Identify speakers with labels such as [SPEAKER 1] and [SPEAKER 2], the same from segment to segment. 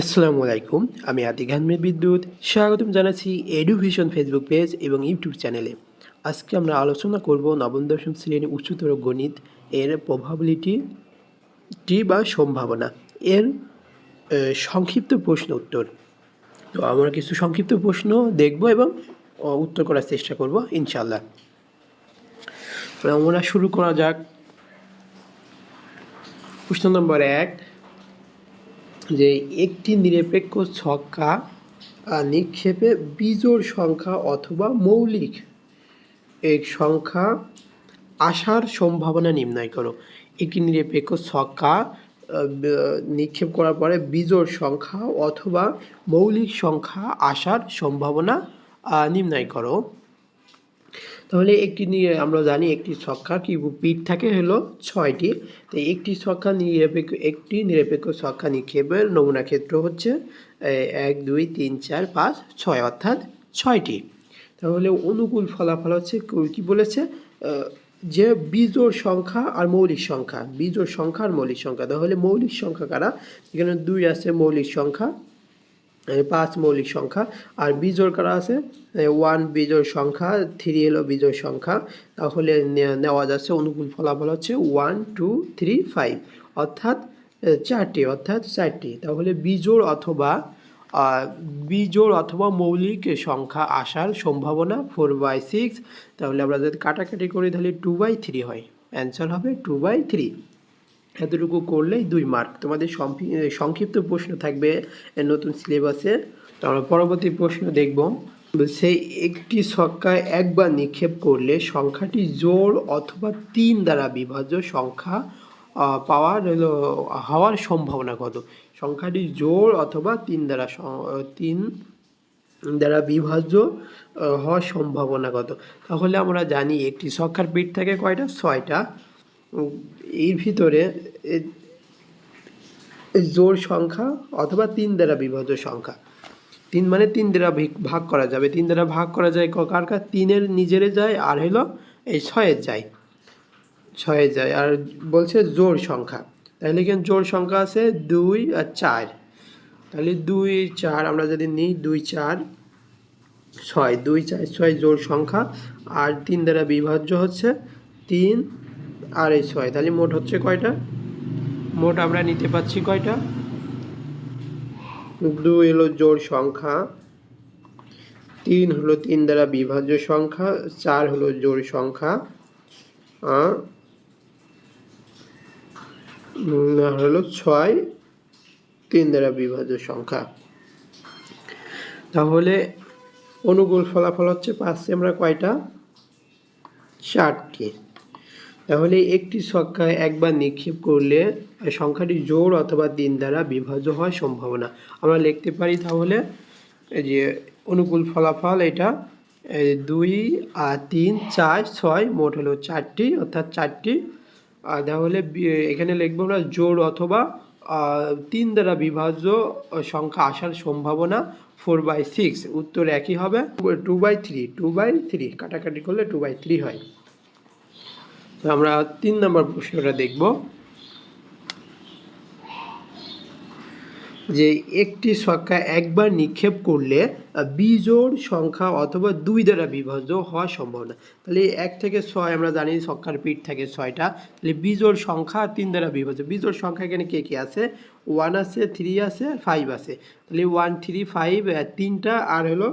[SPEAKER 1] আসসালামু আলাইকুম আমি আদি আহমেদ বিদ্যুৎ স্বাগতম জানাচ্ছি এডুকেশন ফেসবুক পেজ এবং ইউটিউব চ্যানেলে আজকে আমরা আলোচনা করব নবম দশম শ্রেণীর উচ্চতর গণিত এর প্রভাবিলিটি টি বা সম্ভাবনা এর সংক্ষিপ্ত প্রশ্ন উত্তর তো আমরা কিছু সংক্ষিপ্ত প্রশ্ন দেখব এবং উত্তর করার চেষ্টা করব ইনশাল্লাহ আমরা শুরু করা যাক প্রশ্ন নম্বর এক যে একটি নিরপেক্ষ ছক্কা নিক্ষেপে বিজোড় সংখ্যা অথবা মৌলিক এক সংখ্যা আসার সম্ভাবনা নির্ণয় করো একটি নিরপেক্ষ ছক্কা নিক্ষেপ করার পরে বিজোড় সংখ্যা অথবা মৌলিক সংখ্যা আসার সম্ভাবনা নির্ণয় করো তাহলে একটি নিয়ে আমরা জানি একটি ছক্কা কি পিঠ থাকে হলো ছয়টি তো একটি ছক্কা নিরপেক্ষ একটি নিরপেক্ষ ছক্কা নিক্ষেপের নমুনা ক্ষেত্র হচ্ছে এক দুই তিন চার পাঁচ ছয় অর্থাৎ ছয়টি তাহলে অনুকূল ফলাফল হচ্ছে কি বলেছে যে বীজর সংখ্যা আর মৌলিক সংখ্যা বীজর সংখ্যা আর মৌলিক সংখ্যা তাহলে মৌলিক সংখ্যা কারা এখানে দুই আছে মৌলিক সংখ্যা পাঁচ মৌলিক সংখ্যা আর বিজোড় কারা আছে ওয়ান বিজোড় সংখ্যা থ্রি হলো বিজোড় সংখ্যা তাহলে নেওয়া যাচ্ছে অনুকূল ফলাফল হচ্ছে ওয়ান টু থ্রি ফাইভ অর্থাৎ চারটি অর্থাৎ চারটি তাহলে বিজোড় অথবা বিজোড় অথবা মৌলিক সংখ্যা আসার সম্ভাবনা ফোর বাই সিক্স তাহলে আমরা যদি কাটাকাটি করি তাহলে টু বাই থ্রি হয় অ্যান্সার হবে টু বাই থ্রি এতটুকু করলেই দুই মার্ক তোমাদের সংক্ষিপ্ত প্রশ্ন থাকবে নতুন সিলেবাসে তারপর পরবর্তী প্রশ্ন দেখব সেই একটি ছক্কায় একবার নিক্ষেপ করলে সংখ্যাটি জোর অথবা তিন দ্বারা বিভাজ্য সংখ্যা পাওয়ার হওয়ার সম্ভাবনা কত সংখ্যাটি জোর অথবা তিন দ্বারা তিন দ্বারা বিভাজ্য হওয়ার সম্ভাবনা কত তাহলে আমরা জানি একটি ছক্কার পিঠ থাকে কয়টা ছয়টা এর ভিতরে জোর সংখ্যা অথবা তিন দ্বারা বিভাজ্য সংখ্যা তিন মানে তিন দ্বারা ভাগ করা যাবে তিন দ্বারা ভাগ করা যায় কার কার তিনের নিজের যায় আর হলো এই ছয়ের যায় ছয়ে যায় আর বলছে জোর সংখ্যা তাহলে কিন্তু জোর সংখ্যা আছে দুই আর চার তাহলে দুই চার আমরা যদি নিই দুই চার ছয় দুই চার ছয় জোর সংখ্যা আর তিন দ্বারা বিভাজ্য হচ্ছে তিন আর এই ছয় তাহলে মোট হচ্ছে কয়টা মোট আমরা নিতে পাচ্ছি কয়টা দুই হলো জোড় সংখ্যা তিন হলো তিন দ্বারা বিভাজ্য সংখ্যা চার হলো জোড় সংখ্যা হলো ছয় তিন দ্বারা বিভাজ্য সংখ্যা তাহলে অনুকূল ফলাফল হচ্ছে পাচ্ছি আমরা কয়টা চারটি তাহলে একটি সংখ্যায় একবার নিক্ষেপ করলে সংখ্যাটি জোর অথবা দিন দ্বারা বিভাজ্য হওয়ার সম্ভাবনা আমরা লিখতে পারি তাহলে যে অনুকূল ফলাফল এটা দুই আর তিন চার ছয় মোট হলো চারটি অর্থাৎ চারটি আর তাহলে এখানে লিখবো আমরা জোর অথবা তিন দ্বারা বিভাজ্য সংখ্যা আসার সম্ভাবনা ফোর বাই সিক্স উত্তর একই হবে two by three two by three কাটাকাটি করলে টু বাই থ্রি হয় তো আমরা তিন নম্বর প্রশ্নটা দেখব যে একটি সংখ্যা একবার নিক্ষেপ করলে বিজোড় সংখ্যা অথবা দুই দ্বারা বিভাজ্য হওয়া না তাহলে এক থেকে ছয় আমরা জানি সংখ্যার পিঠ থাকে ছয়টা তাহলে বিজোড় সংখ্যা তিন দ্বারা বিভাজ্য বিজোড় সংখ্যা এখানে কে কে আছে ওয়ান আছে থ্রি আছে আর ফাইভ আছে তাহলে ওয়ান থ্রি ফাইভ তিনটা আর হলো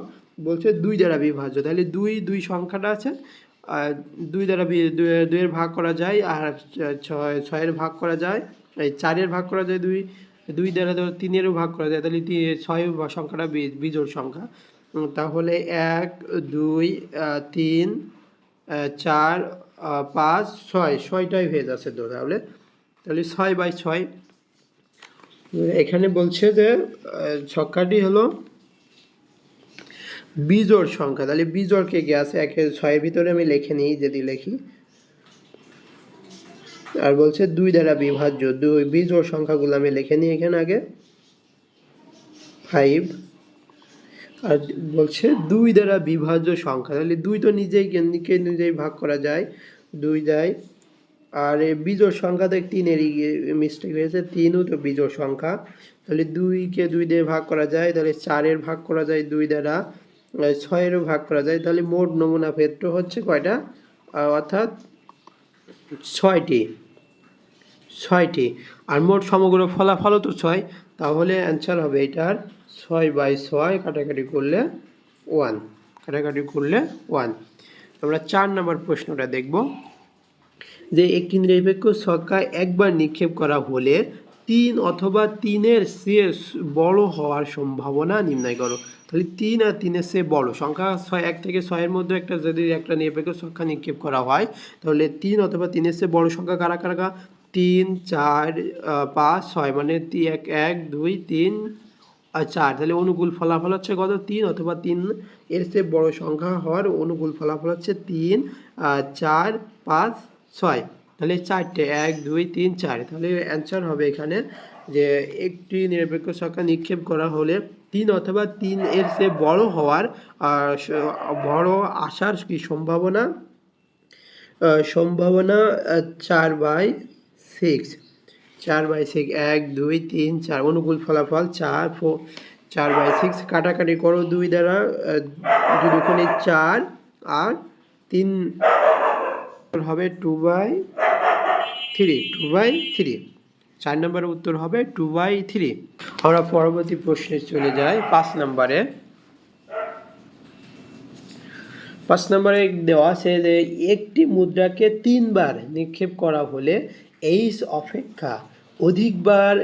[SPEAKER 1] বলছে দুই দ্বারা বিভাজ্য তাহলে দুই দুই সংখ্যাটা আছে দুই দ্বারা দুইয়ের ভাগ করা যায় আর ছয় ছয়ের ভাগ করা যায় এই চারের ভাগ করা যায় দুই দুই দ্বারা ধরো তিনেরও ভাগ করা যায় তাহলে তিন ছয় সংখ্যাটা বিজোড় সংখ্যা তাহলে এক দুই তিন চার পাঁচ ছয় ছয়টাই হয়ে যাচ্ছে তো তাহলে তাহলে ছয় বাই ছয় এখানে বলছে যে ছক্কাটি হলো বিজোড় সংখ্যা তাহলে বিজোড় কে কে আছে একের ছয়ের ভিতরে আমি লিখে নিই যদি লিখি আর বলছে দুই দ্বারা বিভাজ্য দুই বিজোড় সংখ্যাগুলো আমি লিখে নিই এখানে আগে ফাইভ আর বলছে দুই দ্বারা বিভাজ্য সংখ্যা তাহলে দুই তো নিজেই কে নিজেই ভাগ করা যায় দুই যায় আর বিজোড় সংখ্যা তো তিনেরই মিস্টেক হয়েছে তিনও তো বিজোড় সংখ্যা তাহলে দুইকে দুই দিয়ে ভাগ করা যায় তাহলে চারের ভাগ করা যায় দুই দ্বারা ছয়েরও ভাগ করা যায় তাহলে মোট নমুনা ক্ষেত্র হচ্ছে কয়টা অর্থাৎ ছয়টি ছয়টি আর মোট সমগ্র ফলাফলও তো ছয় তাহলে অ্যান্সার হবে এটার ছয় বাই ছয় কাটাকাটি করলে ওয়ান কাটাকাটি করলে ওয়ান আমরা চার নম্বর প্রশ্নটা দেখব যে একটি নিরপেক্ষ সরকার একবার নিক্ষেপ করা হলে তিন অথবা তিনের চেয়ে বড় হওয়ার সম্ভাবনা নির্ণয় করো তাহলে তিন আর তিনের চেয়ে বড় সংখ্যা ছয় এক থেকে ছয়ের মধ্যে একটা যদি একটা নিরপেক্ষ সংখ্যা নিক্ষেপ করা হয় তাহলে তিন অথবা তিনের চেয়ে বড় সংখ্যা কারা কারা তিন চার পাঁচ ছয় মানে এক এক দুই তিন আর চার তাহলে অনুকূল ফলাফল হচ্ছে কত তিন অথবা তিন এর চেয়ে বড় সংখ্যা হওয়ার অনুকূল ফলাফল হচ্ছে তিন চার পাঁচ ছয় তাহলে চারটে এক দুই তিন চার তাহলে অ্যান্সার হবে এখানে যে একটি নিরপেক্ষ সংখ্যা নিক্ষেপ করা হলে তিন অথবা তিন এর সে বড় হওয়ার বড় আসার কি সম্ভাবনা সম্ভাবনা চার বাই সিক্স চার বাই সিক্স এক দুই তিন চার অনুকূল ফলাফল চার ফোর চার বাই সিক্স কাটাকাটি করো দুই দ্বারা দুখানে চার আর তিন হবে two by three two by three চার নম্বরের উত্তর হবে টু বাই থ্রি আমরা পরবর্তী প্রশ্নে চলে যাই পাঁচ নম্বরে পাঁচ নম্বরে দেওয়া আছে যে একটি মুদ্রাকে তিনবার নিক্ষেপ করা হলে এইস অপেক্ষা অধিকবার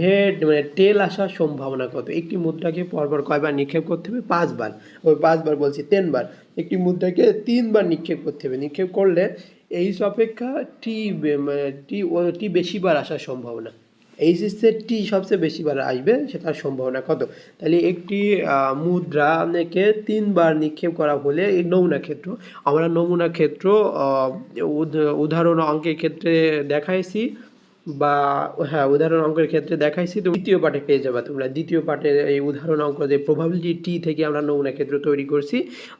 [SPEAKER 1] হেড মানে টেল আসার সম্ভাবনা কত একটি মুদ্রাকে পরপর কয়বার নিক্ষেপ করতে হবে পাঁচবার ওই পাঁচবার বলছি তিনবার একটি মুদ্রাকে তিনবার নিক্ষেপ করতে হবে নিক্ষেপ করলে এইচ অপেক্ষা টি মানে টি টি বেশিবার আসার সম্ভাবনা এর টি সবচেয়ে বেশিবার আসবে সেটার সম্ভাবনা কত তাহলে একটি মুদ্রা আপনাকে তিনবার নিক্ষেপ করা হলে এই নমুনা ক্ষেত্র আমরা নমুনা ক্ষেত্র উদাহরণ অঙ্কের ক্ষেত্রে দেখাইছি বা হ্যাঁ উদাহরণ অঙ্কের ক্ষেত্রে দেখাইছি তো দ্বিতীয় পার্টে পেয়ে যাবে তোমরা দ্বিতীয় পার্টের এই উদাহরণ অঙ্ক যে প্রভাবিলিটি টি থেকে আমরা নমুনা ক্ষেত্র তৈরি করছি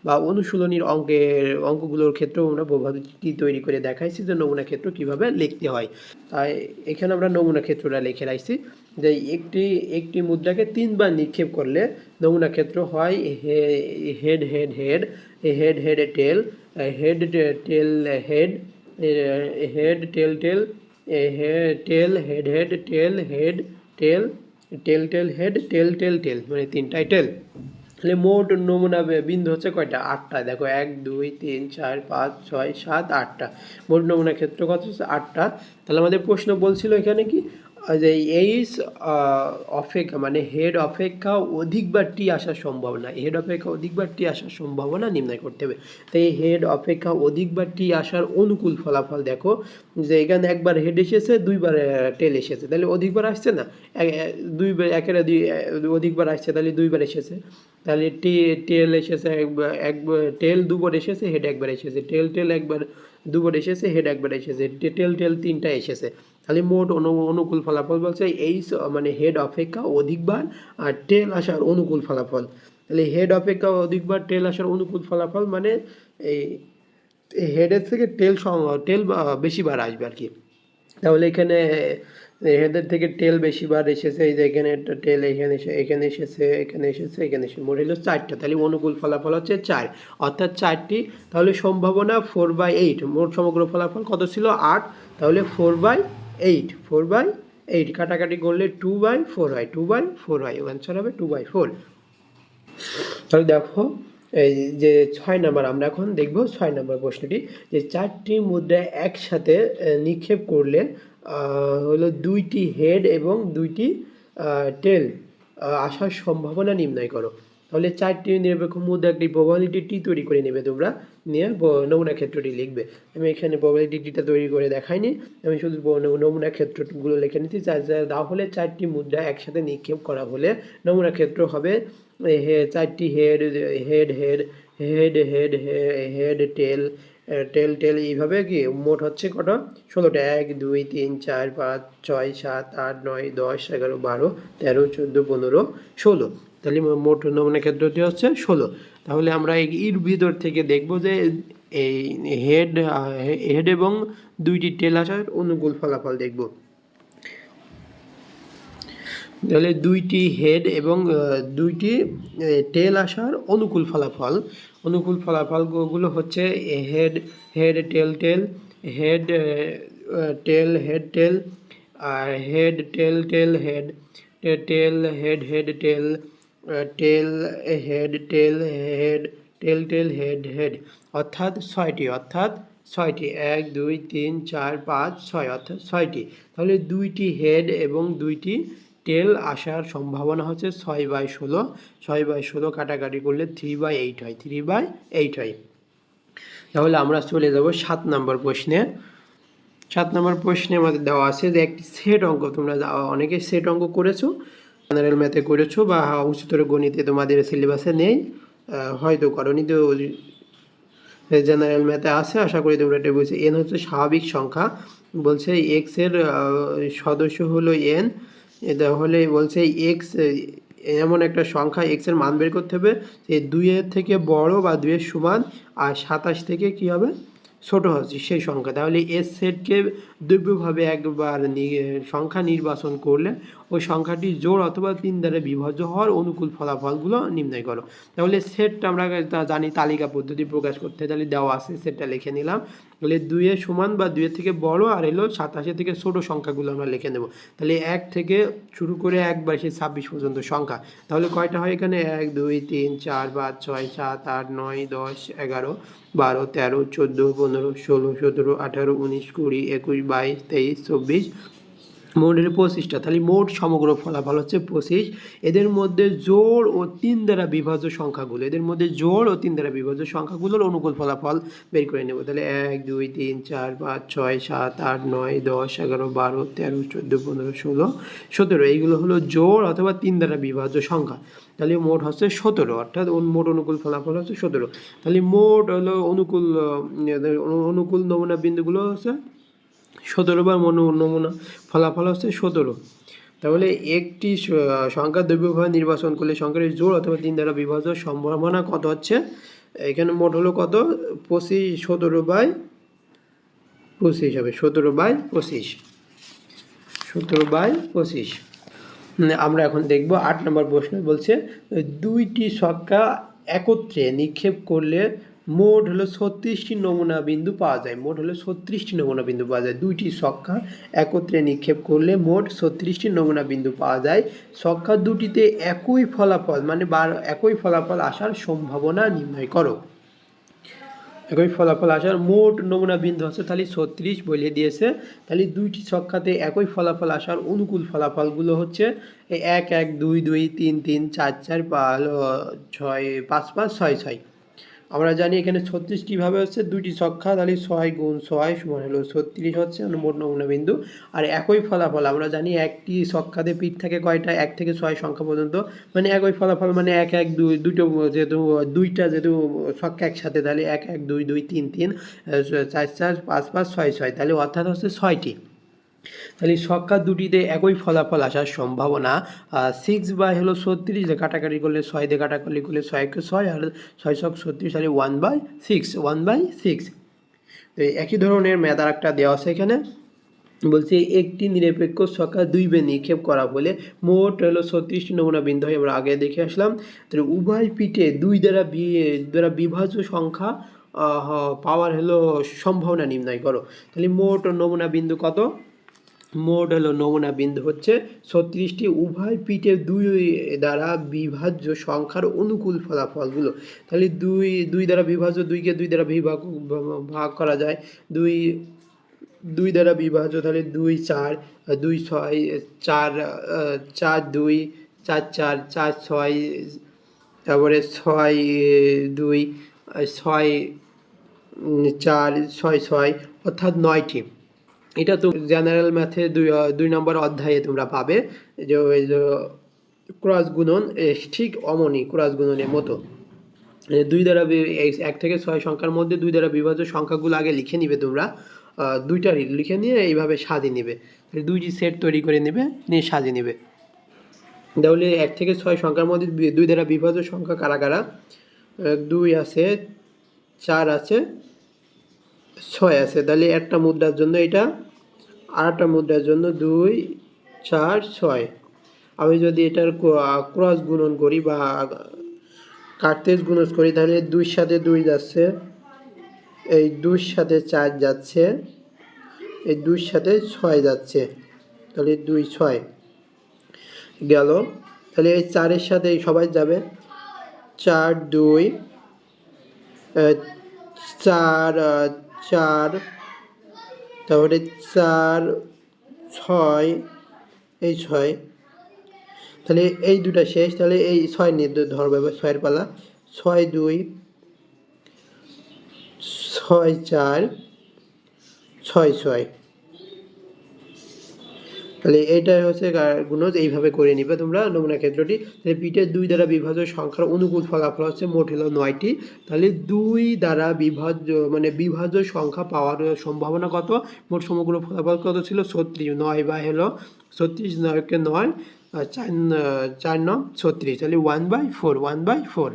[SPEAKER 1] বা অনুশীলনীর অঙ্কের অঙ্কগুলোর ক্ষেত্রেও আমরা প্রভাবিলিটি টি তৈরি করে দেখাইছি যে নমুনা ক্ষেত্র কীভাবে লিখতে হয় তাই এখানে আমরা নমুনা ক্ষেত্রটা লিখে রাখছি যে একটি একটি মুদ্রাকে তিনবার নিক্ষেপ করলে নমুনা ক্ষেত্র হয় head head head head head tail head tail head head tail tail tail head head tail head tail tail tail head tail tail tail মানে তিনটাই টেল তাহলে মোট নমুনা বিন্দু হচ্ছে কয়টা আটটা দেখো এক দুই তিন চার পাঁচ ছয় সাত আটটা মোট নমুনা ক্ষেত্র কত হচ্ছে আটটা তাহলে আমাদের প্রশ্ন বলছিল এখানে কি যে এইস অপেক্ষা মানে হেড অপেক্ষা অধিকবার টি আসার সম্ভাবনা হেড অপেক্ষা অধিকবার টি আসার সম্ভাবনা নির্ণয় করতে হবে তাই হেড অপেক্ষা অধিকবার টি আসার অনুকূল ফলাফল দেখো যে এখানে একবার হেড এসেছে দুইবার টেল এসেছে তাহলে অধিকবার আসছে না দুইবার একের দুই অধিকবার আসছে তাহলে দুইবার এসেছে তাহলে টি টেল এসেছে একবার একবার টেল দুবার এসেছে হেড একবার এসেছে টেল টেল একবার দুবার এসেছে হেড একবার এসেছে টেল টেল তিনটা এসেছে খালি মোট অনুকূল ফলাফল বলছে এই মানে হেড অপেক্ষা অধিকবার আর টেল আসার অনুকূল ফলাফল তাহলে হেড অপেক্ষা অধিকবার টেল আসার অনুকূল ফলাফল মানে এই হেডের থেকে টেল টেল বেশিবার আসবে আর কি তাহলে এখানে হেডের থেকে টেল বেশিবার এসেছে এই যে এখানে টেল এখানে এসে এখানে এসেছে এখানে এসেছে এখানে এসে মোট হলো চারটা তাহলে অনুকূল ফলাফল হচ্ছে চার অর্থাৎ চারটি তাহলে সম্ভাবনা ফোর বাই এইট মোট সমগ্র ফলাফল কত ছিল আট তাহলে four by eight four by eight কাটাকাটি করলে টু বাই ফোর হয় টু বাই ফোর হয় অ্যান্সার হবে টু বাই ফোর তাহলে দেখো এই যে ছয় নম্বর আমরা এখন দেখব ছয় নম্বর প্রশ্নটি যে চারটি মুদ্রা একসাথে নিক্ষেপ করলে হলো দুইটি হেড এবং দুইটি টেল আসার সম্ভাবনা নির্ণয় করো তাহলে চারটি নিরপেক্ষ মুদ্রা একটি প্রবাবিলিটি টি তৈরি করে নেবে তোমরা নিয়ে নমুনা ক্ষেত্রটি লিখবে আমি এখানে প্রবাবিলিটি টিটা তৈরি করে দেখাইনি আমি শুধু নমুনা ক্ষেত্রগুলো লিখে নিচ্ছি চার চার তাহলে চারটি মুদ্রা একসাথে নিক্ষেপ করা হলে নমুনা ক্ষেত্র হবে হে চারটি head head head head head head tail tail tail এইভাবে কি মোট হচ্ছে কটা ষোলোটা এক দুই তিন চার পাঁচ ছয় সাত আট নয় দশ এগারো বারো তেরো চোদ্দো পনেরো ষোলো তাহলে মোট নমুনা ক্ষেত্রটি হচ্ছে ষোলো তাহলে আমরা এই ইর ভিতর থেকে দেখব যে এই হেড হেড এবং দুইটি টেল আসার অনুকূল ফলাফল দেখব তাহলে দুইটি হেড এবং দুইটি টেল আসার অনুকূল ফলাফল অনুকূল ফলাফলগুলো হচ্ছে head head tail tail head tail head tail আর head tail tail head tail head head tail tail head tail head tail tail head head অর্থাৎ ছয়টি অর্থাৎ ছয়টি এক দুই তিন চার পাঁচ ছয় অর্থাৎ ছয়টি তাহলে দুইটি হেড এবং দুইটি টেল আসার সম্ভাবনা হচ্ছে ছয় বাই ষোলো ছয় বাই ষোলো কাটাকাটি করলে থ্রি বাই এইট হয় থ্রি বাই এইট হয় তাহলে আমরা চলে যাব সাত নম্বর প্রশ্নে সাত নম্বর প্রশ্নে আমাদের দেওয়া আছে যে একটি সেট অঙ্ক তোমরা অনেকে সেট অঙ্ক করেছো জেনারেল ম্যাথে করেছো বা উচ্চতর গণিতে তোমাদের সিলেবাসে নেই হয়তো করণি তো জেনারেল ম্যাথে আছে আশা করি তোমরা এটা বলছি এন হচ্ছে স্বাভাবিক সংখ্যা বলছে এক্স এর সদস্য হলো এন তাহলে বলছে এক্স এমন একটা সংখ্যা এক্স এর মান বের করতে হবে যে দুইয়ের থেকে বড় বা দুইয়ের সমান আর সাতাশ থেকে কি হবে ছোট হচ্ছে সেই সংখ্যা তাহলে এস সেটকে দ্রব্যভাবে একবার সংখ্যা নির্বাচন করলে ওই সংখ্যাটি জোর অথবা তিন দ্বারা বিভাজ্য হওয়ার অনুকূল ফলাফলগুলো নির্ণয় করো তাহলে সেটটা আমরা জানি তালিকা পদ্ধতি প্রকাশ করতে তাহলে দেওয়া আছে সেটটা লিখে নিলাম তাহলে দুইয়ের সমান বা দুইয়ের থেকে বড় আর এলো সাতাশে থেকে ছোট সংখ্যাগুলো আমরা লিখে নেব তাহলে এক থেকে শুরু করে এক বাইশে ছাব্বিশ পর্যন্ত সংখ্যা তাহলে কয়টা হয় এখানে এক দুই তিন চার পাঁচ ছয় সাত আট নয় দশ এগারো বারো তেরো চোদ্দো পনেরো ষোলো সতেরো আঠারো উনিশ কুড়ি একুশ বাইশ তেইশ চব্বিশ মোটের হলে পঁচিশটা তাহলে মোট সমগ্র ফলাফল হচ্ছে পঁচিশ এদের মধ্যে জোর ও তিন দ্বারা বিভাজ্য সংখ্যাগুলো এদের মধ্যে জোর ও তিন দ্বারা বিভাজ্য সংখ্যাগুলোর অনুকূল ফলাফল বের করে নেব তাহলে এক দুই তিন চার পাঁচ ছয় সাত আট নয় দশ এগারো বারো তেরো চোদ্দো পনেরো ষোলো সতেরো এইগুলো হলো জোর অথবা তিন দ্বারা বিভাজ্য সংখ্যা তাহলে মোট হচ্ছে সতেরো অর্থাৎ মোট অনুকূল ফলাফল হচ্ছে সতেরো তাহলে মোট হলো অনুকূল অনুকূল নমুনা বিন্দুগুলো হচ্ছে সতেরো বার মনো নমুনা ফলাফল হচ্ছে সতেরো তাহলে একটি সংখ্যা দ্রব্যভাবে নির্বাচন করলে সংখ্যার জোর অথবা তিন দ্বারা বিভাজন সম্ভাবনা কত হচ্ছে এখানে মোট হলো কত পঁচিশ সতেরো বাই পঁচিশ হবে সতেরো বাই পঁচিশ সতেরো বাই পঁচিশ মানে আমরা এখন দেখব আট নম্বর প্রশ্ন বলছে দুইটি সংখ্যা একত্রে নিক্ষেপ করলে মোট হলো ছত্রিশটি নমুনা বিন্দু পাওয়া যায় মোট হলো ছত্রিশটি নমুনা বিন্দু পাওয়া যায় দুইটি সক্ষা একত্রে নিক্ষেপ করলে মোট ছত্রিশটি নমুনা বিন্দু পাওয়া যায় সক্ষা দুটিতে একই ফলাফল মানে বারো একই ফলাফল আসার সম্ভাবনা নির্ণয় করো একই ফলাফল আসার মোট নমুনা বিন্দু হচ্ছে তাহলে ছত্রিশ বলে দিয়েছে তাহলে দুইটি সক্ষাতে একই ফলাফল আসার অনুকূল ফলাফলগুলো হচ্ছে এক এক দুই দুই তিন তিন চার চার ছয় পাঁচ পাঁচ ছয় ছয় আমরা জানি এখানে ছত্রিশটি ভাবে হচ্ছে দুইটি সংখ্যা তাহলে ছয় গুণ ছয় সমান হলো ছত্রিশ হচ্ছে মোট বিন্দু আর একই ফলাফল আমরা জানি একটি সংখ্যাতে পিঠ থাকে কয়টা এক থেকে ছয় সংখ্যা পর্যন্ত মানে একই ফলাফল মানে এক এক দুই দুটো যেহেতু দুইটা যেহেতু সংখ্যা একসাথে তাহলে এক এক দুই দুই তিন তিন চার চার পাঁচ পাঁচ ছয় ছয় তাহলে অর্থাৎ হচ্ছে ছয়টি তাহলে সক্কা দুটিতে একই ফলাফল আসার সম্ভাবনা সিক্স বাই হলো ছত্রিশ কাটাকাটি করলে ছয় দিয়ে কাটাকাটি করলে ছয়কে ছয় আর ছয় শক ছত্রিশ তাহলে one by six one by six তো একই ধরনের মেধার একটা দেওয়া আছে এখানে বলছি একটি নিরপেক্ষ দুই দুইবে নিক্ষেপ করা বলে মোট হলো ছত্রিশটি নমুনা বিন্দু হয় আমরা আগে দেখে আসলাম তাহলে উভয় পিঠে দুই দ্বারা দ্বারা বিভাজ্য সংখ্যা পাওয়ার হলো সম্ভাবনা নির্ণয় করো তাহলে মোট নমুনা বিন্দু কত মোট হলো নমুনা বিন্দু হচ্ছে ছত্রিশটি উভয় পিঠের দুই দ্বারা বিভাজ্য সংখ্যার অনুকূল ফলাফলগুলো তাহলে দুই দুই দ্বারা বিভাজ্য দুইকে দুই দ্বারা বিভাগ ভাগ করা যায় দুই দুই দ্বারা বিভাজ্য তাহলে দুই চার দুই ছয় চার চার দুই চার চার চার ছয় তারপরে ছয় দুই ছয় চার ছয় ছয় অর্থাৎ নয়টি এটা তো জেনারেল ম্যাথে দুই দুই নম্বর অধ্যায়ে তোমরা পাবে যে ওই যে ক্রস গুণন ঠিক অমনি ক্রস গুণনের মতো দুই দ্বারা এক থেকে ছয় সংখ্যার মধ্যে দুই দ্বারা বিভাজ্য সংখ্যাগুলো আগে লিখে নিবে তোমরা দুইটারই লিখে নিয়ে এইভাবে সাজিয়ে নেবে দুইটি সেট তৈরি করে নেবে নিয়ে সাজিয়ে নেবে তাহলে এক থেকে ছয় সংখ্যার মধ্যে দুই দ্বারা বিভাজ্য সংখ্যা কারা কারা দুই আছে চার আছে ছয় আছে তাহলে একটা মুদ্রার জন্য এটা আর একটা মুদ্রার জন্য দুই চার ছয় আমি যদি এটার ক্রস গুণন করি বা কার্তেজ গুণন করি তাহলে দুই সাথে দুই যাচ্ছে এই দুই সাথে চার যাচ্ছে এই দুই সাথে ছয় যাচ্ছে তাহলে দুই ছয় গেল তাহলে এই চারের সাথে সবাই যাবে চার দুই চার চার তারপরে চার ছয় এই ছয় তাহলে এই দুটা শেষ তাহলে এই ছয় নিয়ে ধরবে ছয়ের পালা ছয় দুই ছয় চার ছয় ছয় তাহলে এটাই হচ্ছে গুণজ এইভাবে করে নিবে তোমরা নমুনা ক্ষেত্রটি তাহলে পিটের দুই দ্বারা বিভাজ্য সংখ্যার অনুকূল ফলাফল হচ্ছে মোট হলো নয়টি তাহলে দুই দ্বারা বিভাজ্য মানে বিভাজ্য সংখ্যা পাওয়ার সম্ভাবনা কত মোট সমগ্র ফলাফল কত ছিল ছত্রিশ নয় বা হলো ছত্রিশ নয়কে নয় চার চার ন ছত্রিশ তাহলে one by four one by four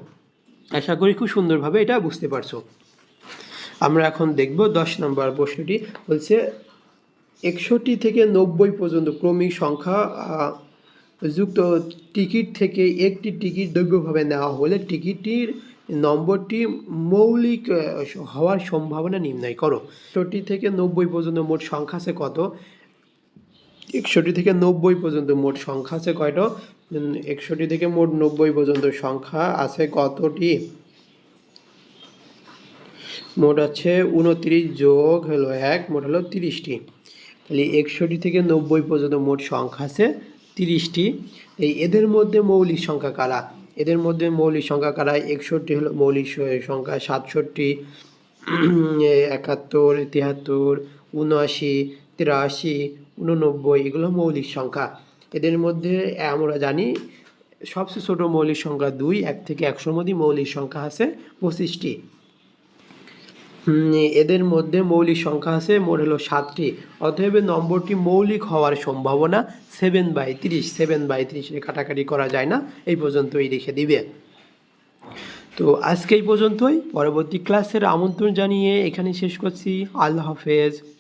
[SPEAKER 1] আশা করি খুব সুন্দরভাবে এটা বুঝতে পারছো আমরা এখন দেখব দশ নম্বর প্রশ্নটি বলছে একষট্টি থেকে নব্বই পর্যন্ত ক্রমিক সংখ্যা যুক্ত টিকিট থেকে একটি টিকিট দ্রব্যভাবে নেওয়া হলে টিকিটটির নম্বরটি মৌলিক হওয়ার সম্ভাবনা নির্ণয় করো একষট্টি থেকে নব্বই পর্যন্ত মোট সংখ্যা আছে কত একষট্টি থেকে নব্বই পর্যন্ত মোট সংখ্যা আছে কয়টা একষট্টি থেকে মোট নব্বই পর্যন্ত সংখ্যা আছে কতটি মোট আছে উনত্রিশ যোগ হলো এক মোট হলো তিরিশটি তাহলে একষট্টি থেকে নব্বই পর্যন্ত মোট সংখ্যা আছে তিরিশটি এই এদের মধ্যে মৌলিক সংখ্যা কারা এদের মধ্যে মৌলিক সংখ্যা কারা একষট্টি হলো মৌলিক সংখ্যা সাতষট্টি একাত্তর তিয়াত্তর উনআশি তিরাশি উননব্বই এগুলো মৌলিক সংখ্যা এদের মধ্যে আমরা জানি সবচেয়ে ছোটো মৌলিক সংখ্যা দুই এক থেকে একশোর মধ্যে মৌলিক সংখ্যা আছে পঁচিশটি এদের মধ্যে মৌলিক সংখ্যা আছে মোট হলো সাতটি অতএব নম্বরটি মৌলিক হওয়ার সম্ভাবনা সেভেন বাই তিরিশ সেভেন বাই ত্রিশে কাটাকাটি করা যায় না এই পর্যন্তই রেখে দিবে তো আজকে এই পর্যন্তই পরবর্তী ক্লাসের আমন্ত্রণ জানিয়ে এখানে শেষ করছি আল্লাহ হাফেজ